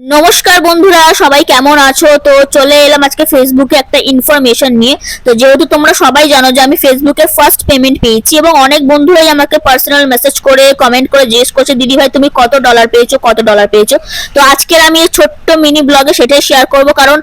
নমস্কার বন্ধুরা, সবাই কেমন আছো? তো চলে এলাম আজকে ফেসবুকে একটা ইনফরমেশন নিয়ে। তো যেহেতু তোমরা সবাই জানো যে আমি ফেসবুকে ফার্স্ট পেমেন্ট পেয়েছি এবং অনেক বন্ধুরাই আমাকে পার্সোনাল মেসেজ করে কমেন্ট করে জিজ্ঞেস করছে, দিদি ভাই, তুমি কত ডলার পেয়েছ? কত ডলার পেয়েছ? তো আজকের আমি এই ছোট্ট মিনি ব্লগে সেটাই শেয়ার করব কারণ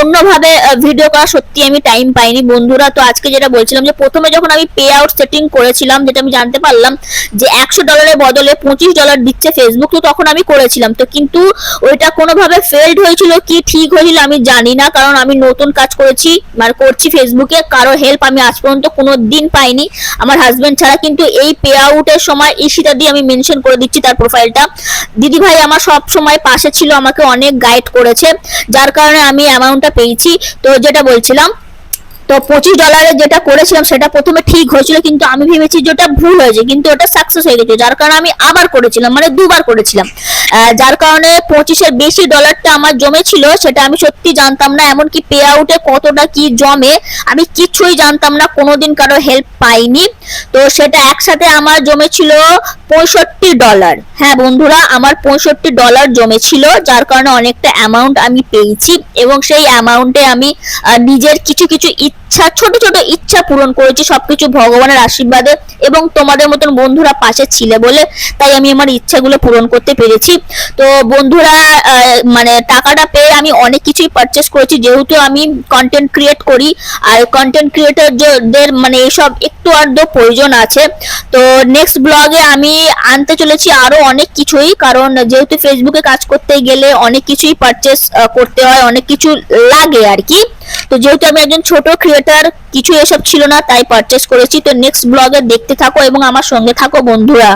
অন্যভাবে ভিডিও করা সত্যি আমি টাইম পাইনি বন্ধুরা। তো আজকে যেটা বলছিলাম যে প্রথমে যখন আমি পে আউট সেটিং করেছিলাম, যেটা আমি জানতে পারলাম যে একশো ডলারের বদলে পঁচিশ ডলার দিচ্ছে ফেসবুক তো তখন আমি করেছিলাম। তো কিন্তু ওইটা কোনোভাবে ফেলড হয়েছিল কি ঠিক হয়েছিল আমি জানি না, কারণ আমি নতুন কাজ করেছি মানে করছি ফেসবুকে কারও হেল্প আমি আজ পর্যন্ত কোনো দিন পাইনি। আমার হাজব্যান্ড ছাড়া কিন্তু এই পে আউটের সময় ইশিতা দিয়ে আমি মেনশন করে দিচ্ছি তার প্রোফাইলটা দিদি ভাই আমার সব সময় পাশে ছিল, আমাকে অনেক গাইড করেছে, যার কারণে আমি অ্যামাউন্টটা পেয়েছি। তো যেটা বলছিলাম তো পঁচিশ ডলারে যেটা করেছিলাম, সেটা প্রথমে ঠিক হয়েছিল, কিন্তু আমি ভেবেছি যে ওটা ভুল হয়েছে, কিন্তু ওটা সাকসেস হয়ে গেছে। যার কারণে আমি আবার করেছিলাম মানে দুবার করেছিলাম। যার কারণে পঁচিশের বেশি ডলারটা আমার জমেছিল, সেটা আমি সত্যি জানতাম না, এমনকি পে আউটে কতটা কি জমে, আমি কিছুই জানতাম না, কোনোদিন কারও হেল্প পাইনি। তো সেটা একসাথে আমার জমেছিল পঁয়ষট্টি ডলার হ্যাঁ বন্ধুরা, আমার পঁয়ষট্টি ডলার জমেছিল, যার কারণে অনেকটা অ্যামাউন্ট আমি পেয়েছি, এবং সেই অ্যামাউন্টে আমি নিজের কিছু কিছু ইচ্ছা ছোট ছোট ইচ্ছা পূরণ করেছি, সবকিছু ভগবানের আশীর্বাদে এবং তোমাদের মতন বন্ধুরা পাশে ছিলে বলে তাই আমি আমার ইচ্ছাগুলো পূরণ করতে পেরেছি। তো বন্ধুরা মানে টাকাটা পেয়ে আমি অনেক কিছুই পারচেস করেছি, যেহেতু আমি কন্টেন্ট ক্রিয়েট করি, আর কন্টেন্ট ক্রিয়েটরদের মানে এইসব একটু আধটু প্রয়োজন আছে। তো নেক্সট ব্লগে আমি আনতে চলেছি আরও অনেক কিছুই, কারণ যেহেতু ফেসবুকে কাজ করতে গেলে অনেক কিছুই পারচেস করতে হয়, অনেক কিছু লাগে আর কি। তো যেহেতু আমি একজন ছোট ক্রিয়েটার কিছু এসব ছিল না, তাই পারচেস করেছি। তো নেক্সট ব্লগে দেখতে থাকো এবং আমার সঙ্গে থাকো বন্ধুরা।